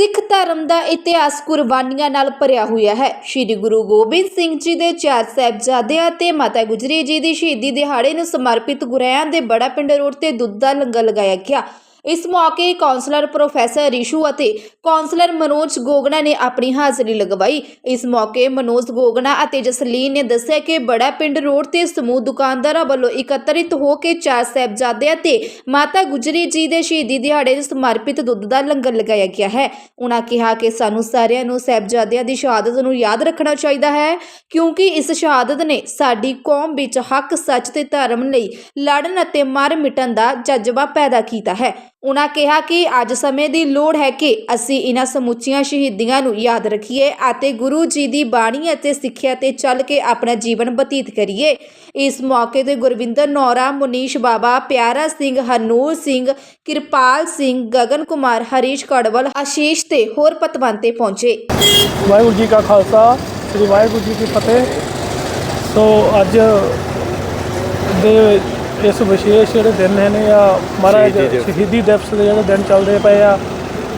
ਸਿੱਖ ਧਰਮ ਦਾ ਇਤਿਹਾਸ ਕੁਰਬਾਨੀਆਂ ਨਾਲ ਭਰਿਆ ਹੋਇਆ ਹੈ। ਸ੍ਰੀ ਗੁਰੂ ਗੋਬਿੰਦ ਸਿੰਘ ਜੀ ਦੇ ਚਾਰ ਸਾਹਿਬਜ਼ਾਦਿਆਂ ਤੇ ਮਾਤਾ ਗੁਜਰੀ ਜੀ ਦੀ ਸ਼ਹੀਦੀ ਦਿਹਾੜੇ ਨੂੰ ਸਮਰਪਿਤ ਗੁਰਿਆਂ ਦੇ ਬੜਾ ਪਿੰਡ ਰੋਡ ਤੇ ਦੁੱਧ ਦਾ ਲੰਗਰ ਲਗਾਇਆ ਗਿਆ। ਇਸ ਮੌਕੇ ਕਾਉਂਸਲਰ ਪ੍ਰੋਫੈਸਰ ਰਿਸ਼ੂ ਅਤੇ ਕਾਉਂਸਲਰ ਮਨੋਜ ਗੋਗਣਾ ਨੇ ਆਪਣੀ ਹਾਜ਼ਰੀ ਲਗਵਾਈ। ਇਸ ਮੌਕੇ ਮਨੋਜ ਗੋਗਣਾ ਅਤੇ ਜਸਲੀਨ ਨੇ ਦੱਸਿਆ ਕਿ ਬੜਾ ਪਿੰਡ ਰੋਡ ਤੇ ਸਮੂਹ ਦੁਕਾਨਦਾਰਾਂ ਵੱਲੋਂ ਇਕੱਤਰਿਤ ਹੋ ਕੇ ਚਾਰ ਸਾਹਿਬਜ਼ਾਦਿਆਂ ਤੇ ਮਾਤਾ ਗੁਜਰੀ ਜੀ ਦੇ ਸ਼ਹੀਦੀ ਦਿਹਾੜੇ ਨੂੰ ਸਮਰਪਿਤ ਦੁੱਧ ਦਾ ਲੰਗਰ ਲਗਾਇਆ ਗਿਆ ਹੈ। ਉਹਨਾਂ ਕਿਹਾ ਕਿ ਸਾਨੂੰ ਸਾਰਿਆਂ ਨੂੰ ਸਾਹਿਬਜ਼ਾਦਿਆਂ ਦੀ ਸ਼ਹਾਦਤ ਨੂੰ ਯਾਦ ਰੱਖਣਾ ਚਾਹੀਦਾ ਹੈ, ਕਿਉਂਕਿ ਇਸ ਸ਼ਹਾਦਤ ਨੇ ਸਾਡੀ ਕੌਮ ਵਿੱਚ ਹੱਕ, ਸੱਚ ਤੇ ਧਰਮ ਲਈ ਲੜਨ ਅਤੇ ਮਰ ਮਿਟਣ ਦਾ ਜਜ਼ਬਾ ਪੈਦਾ ਕੀਤਾ ਹੈ। ਉਨ੍ਹਾਂ ਕਿਹਾ ਕਿ ਅੱਜ ਸਮੇਂ ਦੀ ਲੋੜ ਹੈ ਕਿ ਅਸੀਂ ਇਹਨਾਂ ਸਮੁੱਚੀਆਂ ਸ਼ਹੀਦੀਆਂ ਨੂੰ ਯਾਦ ਰੱਖੀਏ ਅਤੇ ਗੁਰੂ ਜੀ ਦੀ ਬਾਣੀ ਅਤੇ ਸਿੱਖਿਆ ਤੇ ਚੱਲ ਕੇ ਆਪਣਾ ਜੀਵਨ ਬਤੀਤ ਕਰੀਏ। ਇਸ ਮੌਕੇ ਤੇ ਗੁਰਵਿੰਦਰ ਨੌਰਾ, ਮੁਨੀਸ਼ ਬਾਬਾ, ਪਿਆਰਾ ਸਿੰਘ, ਹਰਨੂਰ ਸਿੰਘ, ਕਿਰਪਾਲ ਸਿੰਘ, ਗਗਨ ਕੁਮਾਰ, ਹਰੀਸ਼ ਕੜਵਲ, ਆਸ਼ੀਸ਼ ਤੇ ਹੋਰ ਪਤਵੰਤੇ ਪਹੁੰਚੇ। ਵਾਹਿਗੁਰੂ ਜੀ ਕਾ ਖਾਲਸਾ, ਸ੍ਰੀ ਵਾਹਿਗੁਰੂ ਜੀ ਕੀ ਫਤਿਹ। ਸੋ ਅੱਜ ਦੇ ਇਸ ਵਿਸ਼ੇਸ਼ ਜਿਹੜੇ ਦਿਨ ਨੇ ਆ ਮਹਾਰਾਜ ਸ਼ਹੀਦੀ ਦਿਵਸ। ਦੇ ਜਿਹੜੇ ਦਿਨ ਚੱਲਦੇ ਪਏ ਆ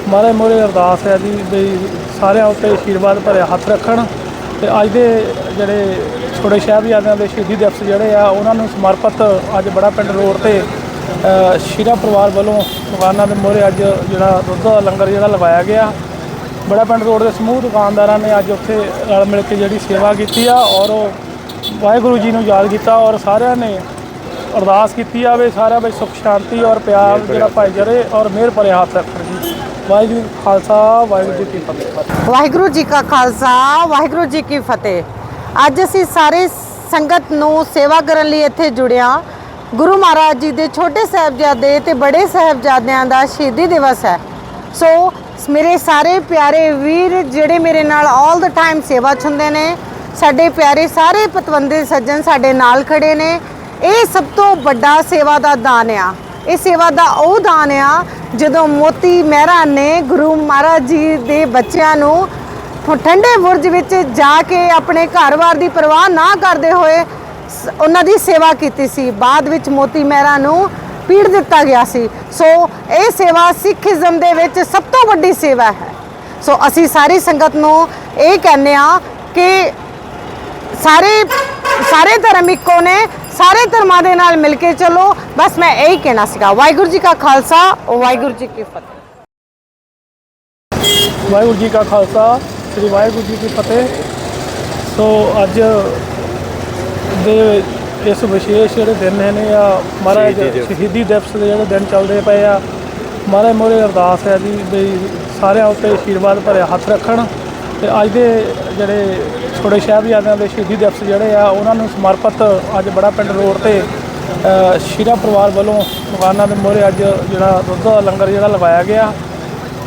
ਮਹਾਰਾਜ ਮੋਰੇ ਅਰਦਾਸ ਹੈ ਜੀ ਵੀ ਸਾਰਿਆਂ ਉੱਤੇ ਆਸ਼ੀਰਵਾਦ ਭਰਿਆ ਹੱਥ ਰੱਖਣ ਤੇ ਅੱਜ ਦੇ ਜਿਹੜੇ ਛੋਟੇ ਸਾਹਿਬਜ਼ਾਦਿਆਂ ਦੇ ਸ਼ਹੀਦੀ ਦਿਵਸ ਜਿਹੜੇ ਆ ਉਹਨਾਂ ਨੂੰ ਸਮਰਪਿਤ ਅੱਜ ਬੜਾ ਪਿੰਡ ਰੋਡ ਤੇ ਸ਼ੀਰਾ ਪਰਿਵਾਰ ਵੱਲੋਂ ਦੁਕਾਨਾਂ ਦੇ ਮੋਰੇ ਅੱਜ ਜਿਹੜਾ ਦੁੱਧ ਦਾ ਲੰਗਰ ਜਿਹੜਾ ਲਗਾਇਆ ਗਿਆ। ਬੜਾ ਪਿੰਡ ਰੋਡ ਦੇ ਸਮੂਹ ਦੁਕਾਨਦਾਰਾਂ ਨੇ ਅੱਜ ਉੱਥੇ ਰਲ ਮਿਲ ਕੇ ਜਿਹੜੀ ਸੇਵਾ ਕੀਤੀ ਆ ਔਰ ਉਹ ਵਾਹਿਗੁਰੂ ਜੀ ਨੂੰ ਯਾਦ ਕੀਤਾ ਔਰ ਸਾਰਿਆਂ ਨੇ ਅਰਦਾਸ ਕੀਤੀ ਆ ਵੀ ਸਾਰਿਆਂ ਵਿੱਚ ਸੁਖ ਸ਼ਾਂਤੀ ਔਰ ਪਿਆਰ ਜਿਹੜਾ ਭਾਈਚਾਰੇ ਔਰ ਮਿਹਰ ਭਰੇ ਹੱਥ ਰੱਖਣ ਜੀ। ਵਾਹਿਗੁਰੂ ਜੀ ਕਾ ਖਾਲਸਾ ਵਾਹਿਗੁਰੂ ਜੀ ਕੀ ਫਤਿਹ। ਵਾਹਿਗੁਰੂ ਜੀ ਕਾ ਖਾਲਸਾ ਵਾਹਿਗੁਰੂ ਜੀ ਕੀ ਫਤਿਹ। ਅੱਜ ਅਸੀਂ ਸਾਰੇ ਸੰਗਤ ਨੂੰ ਸੇਵਾ ਕਰਨ ਲਈ ਇੱਥੇ ਜੁੜਿਆ ਗੁਰੂ ਮਹਾਰਾਜ ਜੀ ਦੇ ਛੋਟੇ ਸਾਹਿਬਜ਼ਾਦੇ ਤੇ ਬੜੇ ਸਾਹਿਬਜ਼ਾਦਿਆਂ ਦਾ ਸ਼ਹੀਦੀ ਦਿਵਸ ਹੈ। ਸੋ ਮੇਰੇ ਸਾਰੇ ਪਿਆਰੇ ਵੀਰ ਜਿਹੜੇ ਮੇਰੇ ਨਾਲ 올 ਦਾ ਟਾਈਮ ਸੇਵਾ 'ਚ ਹੁੰਦੇ ਨੇ ਸਾਡੇ ਪਿਆਰੇ ਸਾਰੇ ਪਤਵੰਦੇ ਸੱਜਣ ਸਾਡੇ ਨਾਲ ਖੜੇ ਨੇ। ਇਹ ਸਭ ਤੋਂ ਵੱਡਾ ਸੇਵਾ ਦਾ ਦਾਨ ਆ। ਇਹ ਸੇਵਾ ਦਾ ਉਹ ਦਾਨ ਆ ਜਦੋਂ ਮੋਤੀ ਮਹਿਰਾ ਨੇ ਗੁਰੂ ਮਹਾਰਾਜ ਜੀ ਦੇ ਬੱਚਿਆਂ ਨੂੰ ਠੰਡੇ ਬੁਰਜ ਵਿੱਚ ਜਾ ਕੇ ਆਪਣੇ ਘਰ-ਬਾਰ ਦੀ ਪਰਵਾਹ ਨਾ ਕਰਦੇ ਹੋਏ ਉਹਨਾਂ ਦੀ ਸੇਵਾ ਕੀਤੀ ਸੀ। ਬਾਅਦ ਵਿੱਚ ਮੋਤੀ ਮਹਿਰਾ ਨੂੰ ਪੀੜ ਦਿੱਤਾ ਗਿਆ ਸੀ। ਸੋ ਇਹ ਸੇਵਾ ਸਿੱਖੀਜ਼ਮ ਦੇ ਵਿੱਚ ਸਭ ਤੋਂ ਵੱਡੀ ਸੇਵਾ ਹੈ। ਸੋ ਅਸੀਂ ਸਾਰੀ ਸੰਗਤ ਨੂੰ ਇਹ ਕਹਿੰਦੇ ਆ ਕਿ ਸਾਰੇ ਸਾਰੇ ਧਰਮ ਇੱਕੋ ਨੇ ਸਾਰੇ ਧਰਮਾਂ ਦੇ ਨਾਲ ਮਿਲ ਕੇ ਚੱਲੋ। ਬਸ ਮੈਂ ਇਹੀ ਕਹਿਣਾ ਸੀਗਾ ਵਾਹਿਗੁਰੂ ਜੀ ਕਾ ਖਾਲਸਾ ਵਾਹਿਗੁਰੂ ਜੀ ਕੀ ਫਤਿਹ। ਵਾਹਿਗੁਰੂ ਜੀ ਕਾ ਖਾਲਸਾ ਸ੍ਰੀ ਵਾਹਿਗੁਰੂ ਜੀ ਕੀ ਫਤਿਹ। ਸੋ ਅੱਜ ਦੇ ਇਸ ਵਿਸ਼ੇਸ਼ ਜਿਹੜੇ ਦਿਨ ਨੇ ਆ ਮਹਾਰਾਜ ਸ਼ਹੀਦੀ ਦਿਵਸ। ਦੇ ਜਿਹੜੇ ਦਿਨ ਚੱਲਦੇ ਪਏ ਆ ਮਹਾਰਾਜ ਮੋਰੇ ਅਰਦਾਸ ਹੈ ਜੀ ਵੀ ਸਾਰਿਆਂ ਉੱਤੇ ਆਸ਼ੀਰਵਾਦ ਭਰਿਆ ਹੱਥ ਰੱਖਣ। ਤੇ ਅੱਜ ਦੇ ਜਿਹੜੇ ਛੋਟੇ ਸਾਹਿਬਜ਼ਾਦਿਆਂ ਦੇ ਸ਼ਹੀਦੀ ਦਿਵਸ ਜਿਹੜੇ ਆ ਉਹਨਾਂ ਨੂੰ ਸਮਰਪਿਤ ਅੱਜ ਬੜਾ ਪਿੰਡ ਰੋਡ ਤੇ ਸ਼ੀਰਾ ਪਰਿਵਾਰ ਵੱਲੋਂ ਦੁਕਾਨਾਂ ਦੇ ਮੋਰੇ ਅੱਜ ਜਿਹੜਾ ਦੁੱਧ ਦਾ ਲੰਗਰ ਜਿਹੜਾ ਲਗਾਇਆ ਗਿਆ।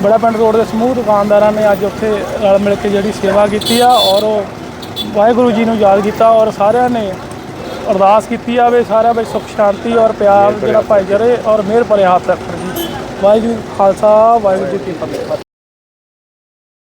ਬੜਾ ਪਿੰਡ ਰੋਡ ਦੇ ਸਮੂਹ ਦੁਕਾਨਦਾਰਾਂ ਨੇ ਅੱਜ ਉੱਥੇ ਰਲ ਮਿਲ ਕੇ ਜਿਹੜੀ ਸੇਵਾ ਕੀਤੀ ਆ ਔਰ ਉਹ ਵਾਹਿਗੁਰੂ ਜੀ ਨੂੰ ਯਾਦ ਕੀਤਾ ਔਰ ਸਾਰਿਆਂ ਨੇ ਅਰਦਾਸ ਕੀਤੀ ਆ ਵੀ ਸਾਰਿਆਂ ਵਿੱਚ ਸੁਖ ਸ਼ਾਂਤੀ ਔਰ ਪਿਆਰ ਜਿਹੜਾ ਭਾਈਚਾਰੇ ਔਰ ਮਿਹਰ ਭਰੇ ਹੱਥ ਰੱਖਣ ਜੀ ਵਾਹਿਗੁਰੂ ਖਾਲਸਾ ਵਾਹਿਗੁਰੂ ਜੀ ਕੀ ਫਤਿਹ।